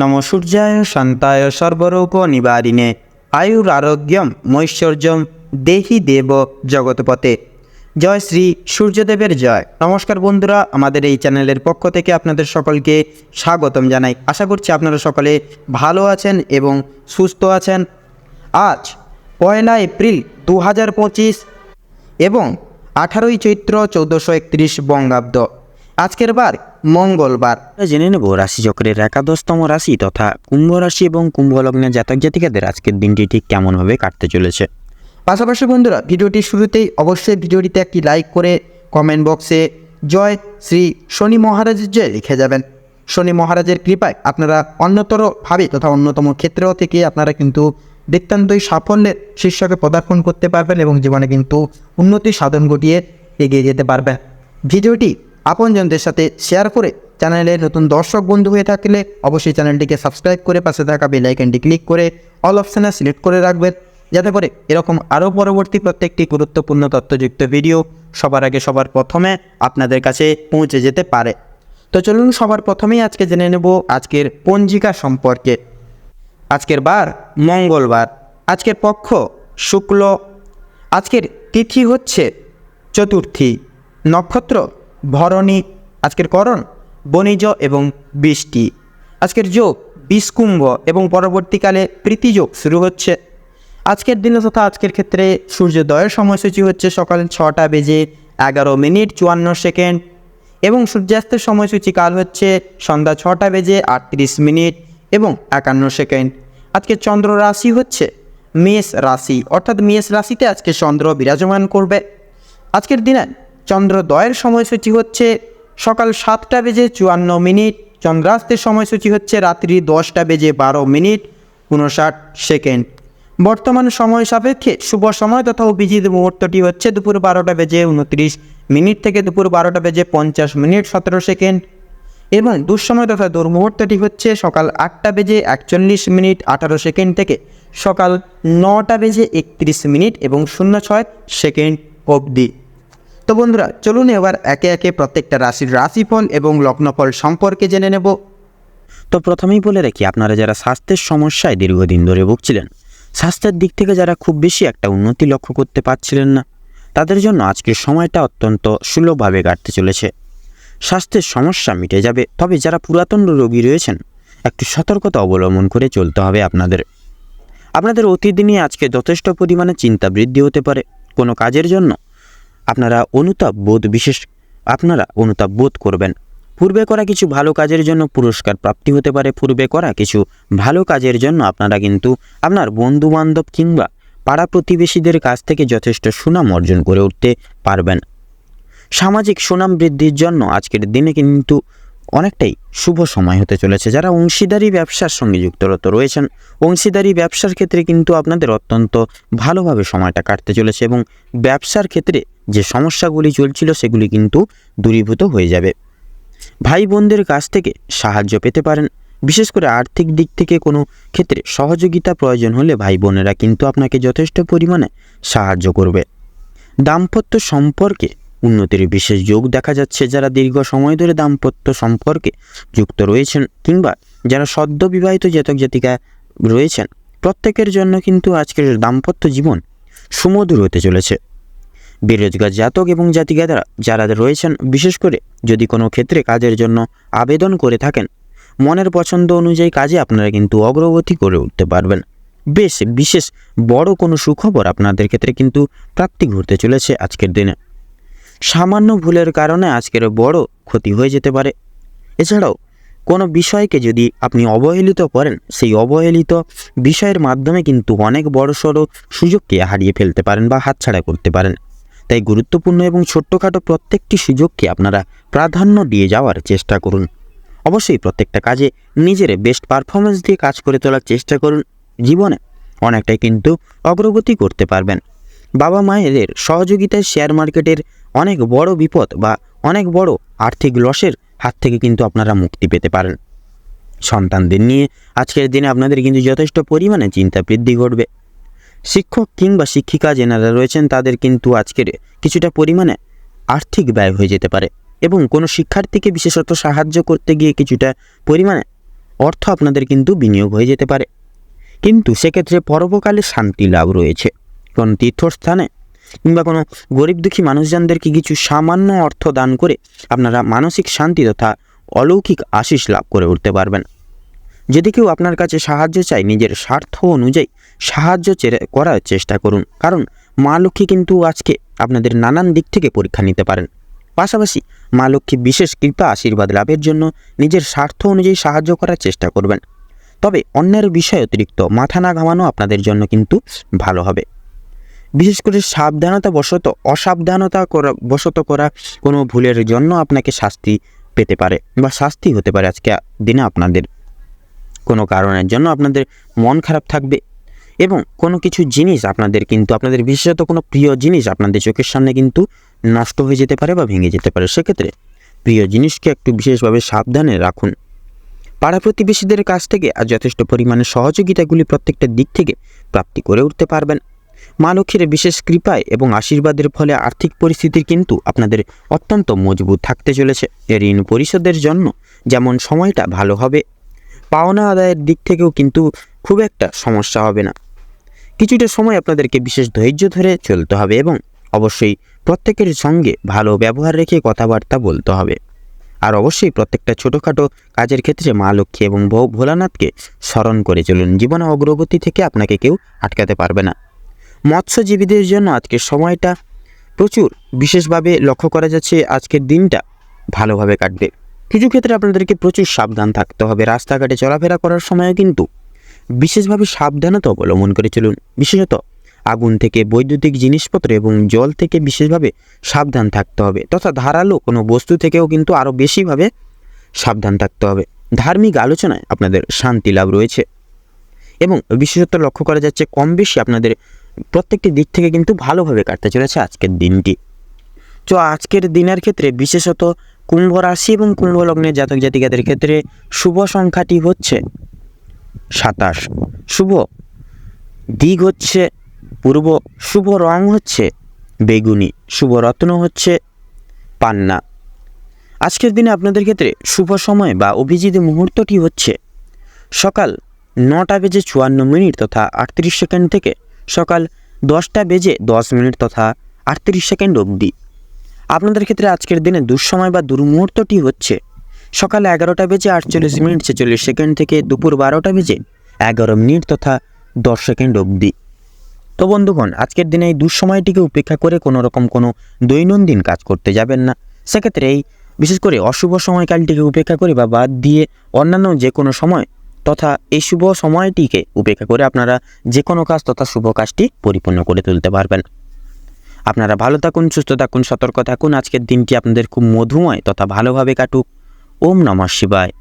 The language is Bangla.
নম সূর্যায় শান্তায় সর্বরূপ নিবারিণে আয়ুর আরোগ্যম, মৈশ্বর্যম, দেহি দেব জগৎপতে জয় শ্রী সূর্যদেবের জয়। নমস্কার বন্ধুরা, আমাদের এই চ্যানেলের পক্ষ থেকে আপনাদের সকলকে স্বাগতম জানাই। আশা করছি আপনারা সকলে ভালো আছেন এবং সুস্থ আছেন। আজ পয়লা এপ্রিল দু হাজার পঁচিশ এবং আঠারোই চৈত্র চৌদ্দশো একত্রিশ বঙ্গাব্দ। আজকের বার মঙ্গলবার। জেনে নেব রাশিচক্রের একাদশতম রাশি তথা কুম্ভ রাশি এবং কুম্ভ লগ্নের জাতক জাতিকাদের আজকের দিনটি ঠিক কেমনভাবে কাটতে চলেছে। পাশাপাশি বন্ধুরা ভিডিওটির শুরুতেই অবশ্যই ভিডিওটিতে একটি লাইক করে কমেন্ট বক্সে জয় শ্রী শনি মহারাজের জয় লিখে যাবেন। শনি মহারাজের কৃপায় আপনারা অন্যতরভাবে তথা অন্যতম ক্ষেত্র থেকে আপনারা কিন্তু নিতান্তই সাফল্যের শীর্ষকে পদার্পণ করতে পারবেন এবং জীবনে কিন্তু উন্নতি সাধন ঘটিয়ে এগিয়ে যেতে পারবেন। ভিডিওটি আপনজনদের সাথে শেয়ার করে চ্যানেলের নতুন দর্শক বন্ধু হয়ে থাকলে অবশ্যই চ্যানেলটিকে সাবস্ক্রাইব করে পাশে থাকা বেল আইকনটি ক্লিক করে অল অপশানে সিলেক্ট করে রাখবেন। যাতে করে এরকম আরও পরবর্তী প্রত্যেকটি গুরুত্বপূর্ণ তথ্যযুক্ত ভিডিও সবার আগে সবার প্রথমে আপনাদের কাছে পৌঁছে যেতে পারে। তো চলুন সবার প্রথমেই আজকে জেনে নেব আজকের পঞ্জিকা সম্পর্কে। আজকের বার মঙ্গলবার, আজকের পক্ষ শুক্ল, আজকের তিথি হচ্ছে চতুর্থী, নক্ষত্র ভরণী, আজকের করণ, বণিজ এবং বৃষ্টি। আজকের যোগ, বিষকুম্ভ এবং পরবর্তীকালে প্রীতিযোগ শুরু হচ্ছে। আজকের দিনে তথা আজকের ক্ষেত্রে সূর্যোদয়ের সময়সূচি হচ্ছে সকাল ছটা বেজে এগারো মিনিট চুয়ান্ন সেকেন্ড এবং সূর্যাস্তের সময়সূচি কাল হচ্ছে সন্ধ্যা ছটা বেজে আটত্রিশ মিনিট এবং একান্ন সেকেন্ড। আজকে চন্দ্র রাশি হচ্ছে মেষ রাশি, অর্থাৎ মেষ রাশিতে আজকে চন্দ্র বিরাজমান করবে। আজকের দিনে চন্দ্রোদয়ের সময়সূচি হচ্ছে সকাল সাতটা বেজে চুয়ান্ন মিনিট, চন্দ্রাস্তের সময়সূচি হচ্ছে রাত্রি দশটা বেজে বারো মিনিট উনষাট সেকেন্ড। বর্তমান সময় সাপেক্ষে শুভ সময় তথা অভিজিৎ মুহূর্তটি হচ্ছে দুপুর বারোটা বেজে উনত্রিশ মিনিট থেকে দুপুর বারোটা বেজে পঞ্চাশ মিনিট সতেরো সেকেন্ড। এবং দুঃসময় তথা দুর্মুহূর্তটি হচ্ছে সকাল আটটা বেজে একচল্লিশ মিনিট আঠারো সেকেন্ড থেকে সকাল নটা বেজে একত্রিশ মিনিট এবং শূন্য ছয় সেকেন্ড অবধি। তো বন্ধুরা, চলুন এবার একে একে প্রত্যেকটা রাশির রাশিফল এবং লগ্নফল সম্পর্কে জেনে নেব। তো প্রথমেই বলে রাখি, আপনারা যারা স্বাস্থ্যের সমস্যায় দীর্ঘদিন ধরে ভুগছিলেন, স্বাস্থ্যের দিক থেকে যারা খুব বেশি একটা উন্নতি লক্ষ্য করতে পারছিলেন না, তাদের জন্য আজকের সময়টা অত্যন্ত সুলভভাবে কাটতে চলেছে। স্বাস্থ্যের সমস্যা মিটে যাবে, তবে যারা পুরাতন রোগী রয়েছেন, একটু সতর্কতা অবলম্বন করে চলতে হবে আপনাদের। আপনাদের অতীত নিয়ে আজকে যথেষ্ট পরিমাণে চিন্তা বৃদ্ধি হতে পারে কোনো কাজের জন্য। আপনারা অনুতাপ বোধ বিশেষ, আপনারা অনুতাপ বোধ করবেন। পূর্বে করা কিছু ভালো কাজের জন্য পুরস্কার প্রাপ্তি হতে পারে, পূর্বে করা কিছু ভালো কাজের জন্য আপনারা কিন্তু আপনার বন্ধু বান্ধব কিংবা পাড়া প্রতিবেশীদের কাছ থেকে যথেষ্ট সুনাম অর্জন করে উঠতে পারবেন। সামাজিক সুনাম বৃদ্ধির জন্য আজকের দিনে কিন্তু অনেকটাই শুভ সময় হতে চলেছে। যারা অংশীদারি ব্যবসার সঙ্গে যুক্তরত রয়েছেন, অংশীদারি ব্যবসার ক্ষেত্রে কিন্তু আপনাদের অত্যন্ত ভালোভাবে সময়টা কাটতে চলেছে এবং ব্যবসার ক্ষেত্রে যে সমস্যাগুলি চলছিল সেগুলি কিন্তু দূরীভূত হয়ে যাবে। ভাই বোনদের কাছ থেকে সাহায্য পেতে পারেন। বিশেষ করে আর্থিক দিক থেকে কোনো ক্ষেত্রে সহযোগিতা প্রয়োজন হলে ভাই বোনেরা কিন্তু আপনাকে যথেষ্ট পরিমাণে সাহায্য করবে। দাম্পত্য সম্পর্কে উন্নতির বিশেষ যোগ দেখা যাচ্ছে। যারা দীর্ঘ সময় ধরে দাম্পত্য সম্পর্কে যুক্ত রয়েছেন কিংবা যারা সদ্য বিবাহিত জাতক জাতিকা রয়েছেন, প্রত্যেকের জন্য কিন্তু আজকের দাম্পত্য জীবন সুমধুর হতে চলেছে। বেরোজগার জাতক এবং জাতিকারা যারা রয়েছেন, বিশেষ করে যদি কোনো ক্ষেত্রে কাজের জন্য আবেদন করে থাকেন, মনের পছন্দ অনুযায়ী কাজে আপনারা কিন্তু অগ্রগতি করে উঠতে পারবেন। বেশ, বিশেষ বড় কোনো সুখবর আপনাদের ক্ষেত্রে কিন্তু প্রাপ্তি ঘটতে চলেছে আজকের দিনে। সামান্য ভুলের কারণে আজকের বড় ক্ষতি হয়ে যেতে পারে। এছাড়াও, কোনো বিষয়কে যদি আপনি অবহেলিত করেন, সেই অবহেলিত বিষয়ের মাধ্যমে কিন্তু অনেক বড়সড় সুযোগকে হারিয়ে ফেলতে পারেন বা হাতছাড়া করতে পারেন। তাই গুরুত্বপূর্ণ এবং ছোট্টখাটো প্রত্যেকটি সুযোগকে আপনারা প্রাধান্য দিয়ে যাওয়ার চেষ্টা করুন। অবশ্যই প্রত্যেকটা কাজে নিজের বেস্ট পারফরমেন্স দিয়ে কাজ করে তোলার চেষ্টা করুন। জীবনে অনেকটাই কিন্তু অগ্রগতি করতে পারবেন। বাবা মায়েদের সহযোগিতায় শেয়ার মার্কেটের অনেক বড় বিপদ বা অনেক বড় আর্থিক লসের হাত থেকে কিন্তু আপনারা মুক্তি পেতে পারেন। সন্তানদের নিয়ে আজকের দিনে আপনাদের কিন্তু যথেষ্ট পরিমাণে চিন্তা বৃদ্ধি ঘটবে। শিক্ষক কিংবা শিক্ষিকা যেনারা রয়েছেন তাদের কিন্তু আজকের কিছুটা পরিমাণে আর্থিক ব্যয় হয়ে যেতে পারে এবং কোনো শিক্ষার্থীকে বিশেষত সাহায্য করতে গিয়ে কিছুটা পরিমাণে অর্থ আপনাদের কিন্তু বিনিয়োগ হয়ে যেতে পারে। কিন্তু সেক্ষেত্রে পরবকালে শান্তি লাভ রয়েছে। কোনো তীর্থস্থানে কিংবা কোনো গরিব দুঃখী মানুষজনদেরকে কিছু সামান্য অর্থ দান করে আপনারা মানসিক শান্তি তথা অলৌকিক আশিস লাভ করে উঠতে পারবেন। যদি কেউ আপনার কাছে সাহায্য চায় নিজের স্বার্থ অনুযায়ী সাহায্য করার চেষ্টা করুন। কারণ মা লক্ষ্মী কিন্তু আজকে আপনাদের নানান দিক থেকে পরীক্ষা নিতে পারেন। পাশাপাশি মা লক্ষ্মী বিশেষ কৃপা আশীর্বাদ লাভের জন্য নিজের স্বার্থ অনুযায়ী সাহায্য করার চেষ্টা করবেন। তবে অন্যের বিষয় অতিরিক্ত মাথা না ঘামানো আপনাদের জন্য কিন্তু ভালো হবে। বিশেষ করে সাবধানতা বশত অসাবধানতা করা, বশত করা কোনো ভুলের জন্য আপনাকে শাস্তি পেতে পারে বা শাস্তি হতে পারে আজকে দিনে আপনাদের। কোনো কারণের জন্য আপনাদের মন খারাপ থাকবে এবং কোনো কিছু জিনিস আপনাদের কিন্তু, আপনাদের বিশেষত কোনো প্রিয় জিনিস আপনাদের চোখের সামনে কিন্তু নষ্ট হয়ে যেতে পারে বা ভেঙে যেতে পারে। সেক্ষেত্রে প্রিয় জিনিসকে একটু বিশেষভাবে সাবধানে রাখুন। পাড়া প্রতিবেশীদের কাছ থেকে আর যথেষ্ট পরিমাণে সহযোগিতাগুলি প্রত্যেকটা দিক থেকে প্রাপ্তি করে উঠতে পারবেন। মা লক্ষ্মীর বিশেষ কৃপায় এবং আশীর্বাদের ফলে আর্থিক পরিস্থিতির কিন্তু আপনাদের অত্যন্ত মজবুত থাকতে চলেছে। ঋণ পরিশোধের জন্য যেমন সময়টা ভালো হবে, পাওনা আদায়ের দিক থেকেও কিন্তু খুব একটা সমস্যা হবে না। কিছুটা সময় আপনাদেরকে বিশেষ ধৈর্য ধরে চলতে হবে এবং অবশ্যই প্রত্যেকের সঙ্গে ভালো ব্যবহার রেখে কথাবার্তা বলতে হবে। আর অবশ্যই প্রত্যেকটা ছোটোখাটো কাজের ক্ষেত্রে মা লক্ষ্মী এবং ভোলানাথকে স্মরণ করে চলুন। জীবনে অগ্রগতি থেকে আপনাকে কেউ আটকাতে পারবে না। মৎস্যজীবীদের জন্য আজকের সময়টা প্রচুর। বিশেষভাবে লক্ষ্য করা যাচ্ছে আজকের দিনটা ভালোভাবে কাটবে। কিছু ক্ষেত্রে আপনাদেরকে প্রচুর সাবধান থাকতে হবে। রাস্তাঘাটে চলাফেরা করার সময়ও কিন্তু বিশেষভাবে সাবধানতা অবলম্বন করে চলুন। বিশেষত আগুন থেকে বৈদ্যুতিক জিনিসপত্র এবং জল থেকে বিশেষভাবে সাবধান থাকতে হবে, তথা ধারালো কোনো বস্তু থেকেও কিন্তু আরও বেশিভাবে সাবধান থাকতে হবে। ধার্মিক আলোচনায় আপনাদের শান্তি লাভ রয়েছে এবং বিশেষত লক্ষ্য করা যাচ্ছে কম বেশি আপনাদের প্রত্যেকটি দিক থেকে কিন্তু ভালোভাবে কাটতে চলেছে আজকের দিনটি। তো আজকের দিনের ক্ষেত্রে বিশেষত কুম্ভ রাশি এবং কুম্ভ লগ্নের জাতক জাতিকাদের ক্ষেত্রে শুভ সংখ্যাটি হচ্ছে সাতাশ। শুভ। দিক হচ্ছে পূর্ব। শুভ রং হচ্ছে বেগুনি। শুভ রত্ন হচ্ছে পান্না। আজকের দিনে আপনাদের ক্ষেত্রে শুভ সময় বা অভিজিৎ মুহূর্তটি হচ্ছে সকাল নটা বেজে চুয়ান্ন মিনিট তথা আটত্রিশ সেকেন্ড থেকে সকাল দশটা বেজে দশ মিনিট তথা আটত্রিশ সেকেন্ড অবধি। আপনাদের ক্ষেত্রে আজকের দিনে দুঃসময় বা দুর্মুহূর্তটি হচ্ছে সকাল এগারোটা বেজে আটচল্লিশ মিনিট ছেচল্লিশ সেকেন্ড থেকে দুপুর বারোটা বেজে এগারো মিনিট তথা দশ সেকেন্ড অবধি। তো বন্ধুগণ, আজকের দিনে এই দুঃসময়টিকে উপেক্ষা করে কোনো রকম কোনো দৈনন্দিন কাজ করতে যাবেন না। সেক্ষেত্রে এই বিশেষ করে অশুভ সময়কালটিকে উপেক্ষা করে বা বাদ দিয়ে অন্যান্য যে কোনো সময় তথা এই শুভ সময়টিকে উপেক্ষা করে আপনারা যে কোনো কাজ তথা শুভ কাজটি পরিপূর্ণ করে তুলতে পারবেন। আপনারা ভালো থাকুন, সুস্থ থাকুন, সতর্ক থাকুন। আজকের দিনটি আপনাদের খুব মধুময় তথা ভালোভাবে কাটুক। ওম নমঃ শিবায়।